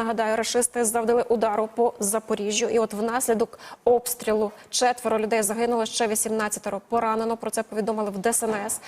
Нагадаю, рашисти завдали удару по Запоріжжю. І от внаслідок обстрілу четверо людей загинуло, ще 18 поранено. Про це повідомили в ДСНС.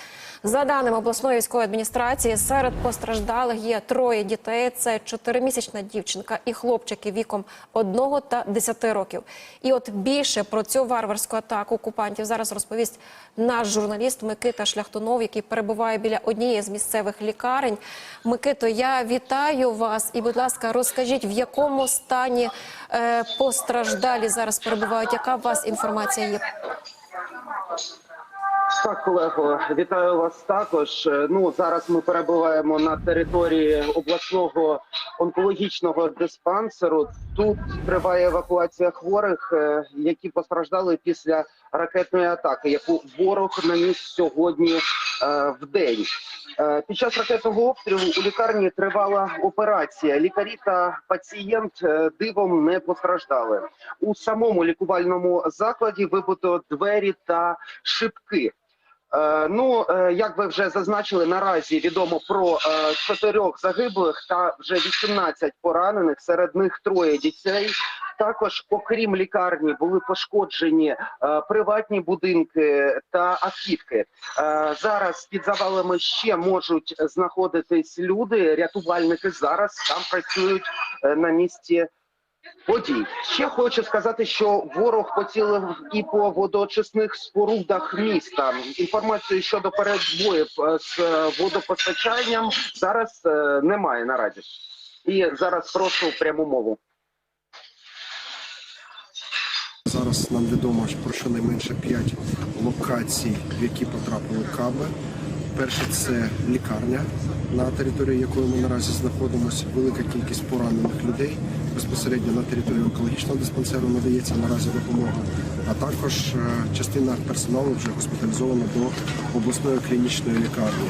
За даними обласної військової адміністрації, серед постраждалих є троє дітей. Це чотиримісячна дівчинка і хлопчики віком одного та 10 років. І от більше про цю варварську атаку окупантів зараз розповість наш журналіст Микита Шляхтунов, який перебуває біля однієї з місцевих лікарень. Микито, я вітаю вас і, будь ласка, розкажіть, в якому стані е, постраждалі зараз перебувають? Яка у вас інформація є? Так, колего, вітаю вас також. Е, Ну зараз ми перебуваємо на території обласного онкологічного диспансеру. Тут триває евакуація хворих, е, які постраждали після ракетної атаки, яку ворог наніс сьогодні е, в день. Е, Під час ракетного обстрілу у лікарні тривала операція. Лікарі та пацієнт е, дивом не постраждали. У самому лікувальному закладі вибито двері та шибки. Ну, як ви вже зазначили, наразі відомо про чотирьох загиблих та вже 18 поранених. Серед них троє дітей. Також, окрім лікарні, були пошкоджені е, приватні будинки та автівки. Е, Зараз під завалами ще можуть знаходитись люди. Рятувальники зараз там працюють е, на місці подій. Ще хочу сказати, що ворог поцілив і по водоочисних спорудах міста. Інформації щодо передбоїв е, з водопостачанням зараз немає наразі. І зараз прошу пряму мову. Зараз нам відомо про щонайменше 5 локацій, в які потрапили каби. Перше це лікарня, на території якої ми наразі знаходимося. Велика кількість поранених людей. Безпосередньо на території онкологічного диспансеру надається наразі допомога. А також е, частина персоналу вже госпіталізована до обласної клінічної лікарні.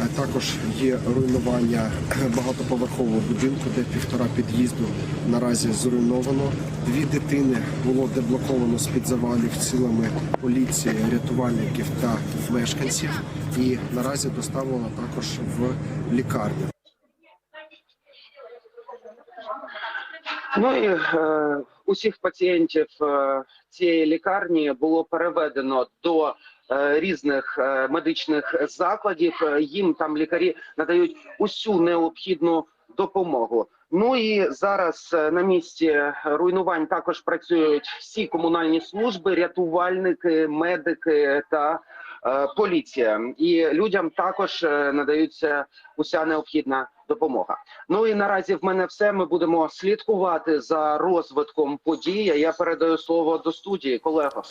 Е, Також є руйнування багатоповерхового будинку, де півтора під'їзду наразі зруйновано. Дві дитини було деблоковано з під завалів силами поліції, рятувальників та мешканців, і наразі доставлено також в лікарню. Ну і е, усіх пацієнтів е, цієї лікарні було переведено до різних е, медичних закладів. Е, Їм там лікарі надають усю необхідну допомогу. Ну і зараз е, на місці руйнувань також працюють всі комунальні служби, рятувальники, медики та е, поліція. І людям також е, надаються уся необхідна допомога. Ну і наразі в мене все. Ми будемо слідкувати за розвитком подій. Я передаю слово до студії, колего.